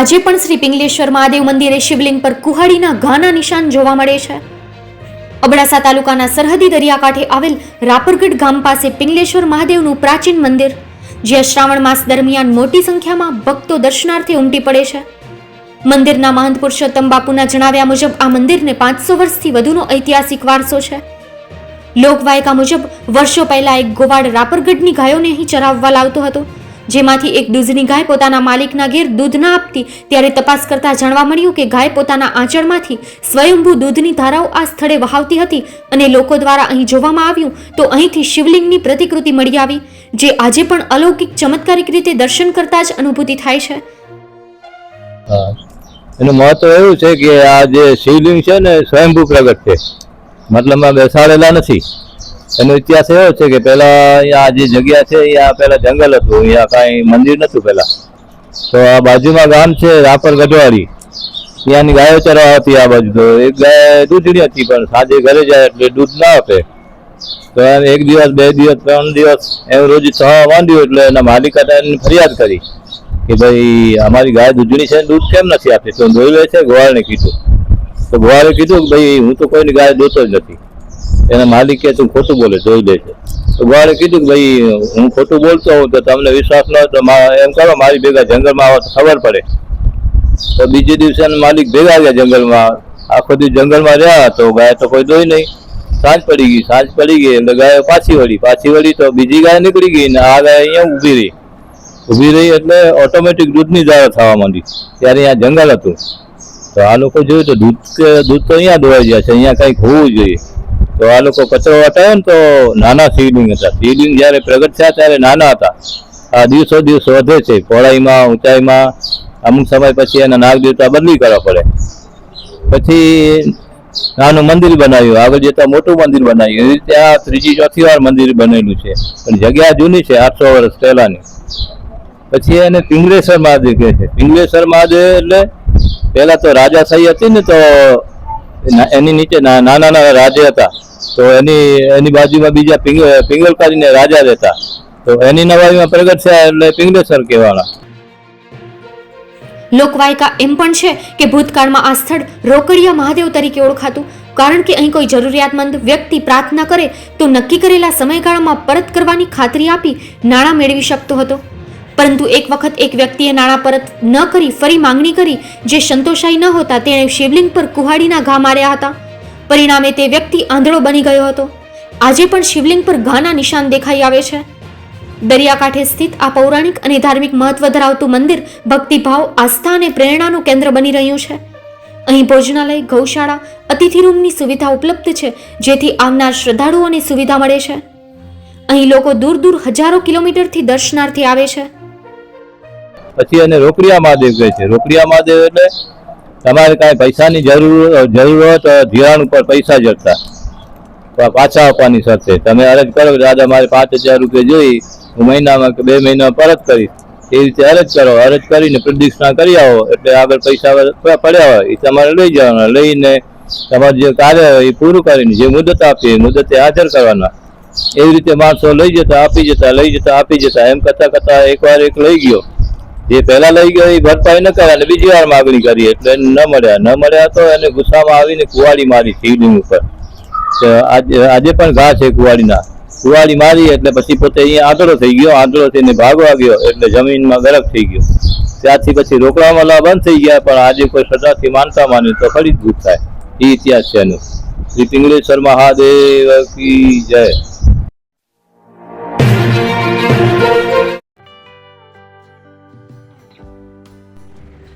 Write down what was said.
આજે પણ શ્રી પિંગલેશ્વર મહાદેવ મંદિરે શિવલિંગ પર કુહાડીના ઘાના નિશાન જોવા મળે છે. અબડાસા તાલુકાના સરહદી દરિયાકાંઠે આવેલ રાપરગઢ ગામ પાસે પિંગલેશ્વર મહાદેવનું પ્રાચીન મંદિર જ્યાં શ્રાવણ માસ દરમિયાન મોટી સંખ્યામાં ભક્તો દર્શનાર્થે ઉમટી પડે છે. મંદિરના મહંત પુરુષોત્તમ બાપુના જણાવ્યા મુજબ આ મંદિરને પાંચસો વર્ષથી વધુનો ઐતિહાસિક વારસો છે. લોકવાયકા મુજબ વર્ષો પહેલા એક ગોવાળ રાપરગઢની ગાયોને અહીં ચરાવવા લાવતો હતો. જેમાંથી એક દૂધની ગાય પોતાના માલિકના ઘેર દૂધ ના આપતી. ત્યારે તપાસ કરતા જાણવા મળ્યું કે ગાય પોતાના આંચળમાંથી સ્વયંભૂ દૂધની ધારાઓ આ સ્થળે વહાવતી હતી અને લોકો દ્વારા અહીં જોવામાં આવ્યું તો અહીંથી શિવલિંગની પ્રતિકૃતિ મળી આવી, જે આજે પણ અલૌકિક ચમત્કારિક રીતે દર્શન કરતા જ અનુભૂતિ થાય છે. એનું મહત્વ એવું છે કે આ જે શિવલિંગ છે ને સ્વયંભૂ પ્રગટ છે. મતલબમાં બેસાડેલા નથી. એનો ઇતિહાસ એવો છે કે પહેલાં અહીંયા આ જે જગ્યા છે અહીંયા પહેલાં જંગલ હતું. અહીંયા કાંઈ મંદિર નતું પહેલાં. તો આ બાજુમાં ગામ છે, રાપર ગઢવાડી ત્યાંની ગાયો ચરવા હતી આ બાજુ તો. એક ગાય દૂધની હતી, પણ સાંજે ઘરે જાય એટલે દૂધ ના આપે. તો એમ એક દિવસ, બે દિવસ, ત્રણ દિવસ એમ રોજ થવા વાંધ્યું એટલે એના માલિકા ફરિયાદ કરી કે ભાઈ, અમારી ગાય દૂધની છે દૂધ કેમ નથી આપતી? તો જોઈ છે, ગોવાળને કીધું. તો ગોવાળે કીધું કે ભાઈ, હું તો કોઈની ગાય દોતો જ નથી. એના માલિક કે તું ખોટું બોલે, જોઈ લે છે. તો ગોવાળે કીધું કે ભાઈ, હું ખોટું બોલતો હોઉં તો તમને વિશ્વાસ ન તો એમ કરો, મારી ભેગા જંગલમાં આવો તો ખબર પડે. તો બીજે દિવસે માલિક ભેગા આવ્યા જંગલમાં. આખો દિવસ જંગલમાં રહ્યા તો ગાય તો કોઈ દોઈ નહીં. સાંજ પડી ગઈ, સાંજ પડી ગઈ એટલે ગાય પાછી વળી પાછી વળી તો બીજી ગાય નીકળી ગઈ ને આ ગાય અહીંયા ઊભી રહી. ઊભી રહી એટલે ઓટોમેટિક દૂધની ધારા થવા માંડી. ત્યારે અહીંયા જંગલ હતું. તો આ લોકો જોયું તો દૂધ દૂધ તો અહીંયા દોવાઈ ગયા છે, અહીંયા કંઈક હોવું જોઈએ. તો આ લોકો કચરો હટાવ્યો ને તો નાના શિવલિંગ હતા. શિવલિંગ જ્યારે પ્રગટ થયા ત્યારે નાના હતા. આ દિવસો દિવસ વધે છે. પહોળાઈમાં, ઊંચાઈમાં, અમુક સમય પછી એના નાગ દેવતા બદલી કરવા પડે. પછી નાનું મંદિર બનાવ્યું. આગળ જતા મોટું મંદિર બનાવ્યું. એવી રીતે આ ત્રીજી ચોથી વાર મંદિર બનેલું છે. પણ જગ્યા જૂની છે, આઠસો વર્ષ પહેલાની. પછી એને પિંગલેશ્વર મહાદેવ કહે છે. પિંગલેશ્વર મહાદેવ એટલે પહેલા તો રાજાશાહી હતી ને તો એની નીચે નાના નાના રાજા હતા. તો એની એની બાજુમાં બીજા પિંગ પિંગલ રાજા રહેતા. તો એની નવાઈમાં પ્રગટ થયા એટલે પિંગલેશ્વર કહેવાના. લોકવાયકા એમ પણ છે કે ભૂતકાળમાં આ સ્થળ રોકડિયા મહાદેવ તરીકે ઓળખાતું. કારણ કે અહીં કોઈ જરૂરિયાતમંદ વ્યક્તિ પ્રાર્થના કરે તો નક્કી કરેલા સમયગાળામાં પરત કરવાની ખાતરી આપી નાણાં મેળવી શકતો હતો. પરંતુ એક વખત એક વ્યક્તિએ નાણાં પરત ન કરી, ફરી માંગણી કરી, જે સંતોષાઈ ન હોતા તેણે શિવલિંગ પર કુહાડીના ઘા માર્યા હતા. પરિણામે તે વ્યક્તિ આંધળો બની ગયો હતો. આજે પણ શિવલિંગ પર ઘાના નિશાન દેખાઈ આવે છે. દરિયાકાંઠે સ્થિત આ પૌરાણિક અને ધાર્મિક મહત્વ ધરાવતું મંદિર ભક્તિભાવ, આસ્થા અને પ્રેરણાનું કેન્દ્ર બની રહ્યું છે. અહીં ભોજનાલય, ગૌશાળા, અતિથિ રૂમની સુવિધા ઉપલબ્ધ છે, જેથી આવનાર શ્રદ્ધાળુઓને સુવિધા મળે છે. અહીં લોકો દૂર દૂર હજારો કિલોમીટરથી દર્શનાર્થે આવે છે. પછી એને રોકડિયા મહાદેવ કહે છે. રોકડિયા મહાદેવ એટલે તમારે કાંઈ પૈસાની જરૂર, જરૂરત, ધિરાણ ઉપર પૈસા જડતા. પાછા આપવાની સાથે. તમે અરજ કરો દાદા, મારે પાંચ હજાર રૂપિયા જોઈ હું મહિનામાં કે બે મહિનામાં પરત કરીશ. એ રીતે અરજ કરો. અરજ કરીને પ્રદક્ષિણા કરી આવો. એટલે આગળ પૈસા પડ્યા હોય. એ તમારે લઈ જવાના. લઈને તમારે જે કાર્ય હોય એ પૂરું કરીને, જે મુદત આપી એ મુદતે હાજર કરવાના. એવી રીતે માણસો લઈ જતા, આપી જતા, લઈ જતા, આપી જતા. એમ કરતા કરતા એકવાર એક લઈ ગયો. જે પહેલા લઈ ગયો, એ ભરપાઈ ન કરે, અને બીજી વાર માગણી કરી. એટલે ન મળ્યા. ન મળ્યા તો એને ગુસ્સામાં આવીને કુવાડી મારી શિવલિંગ ઉપર. આજે પણ ઘા છે કુવાડીના. કુવાડી મારી એટલે પછી પોતે અહીંયા આંધળો થઈ ગયો. આંધળો થઈને ભાગવા ગયો એટલે જમીનમાં ગરક થઈ ગયો. ત્યારથી પછી રોકડા મળવા બંધ થઈ ગયા, પણ આજે કોઈ સજાથી માનતા માને તો ફરી જ થાય. એ ઇતિહાસ છે એનો. શ્રી પિંગલેશ્વર મહાદેવ કી જય.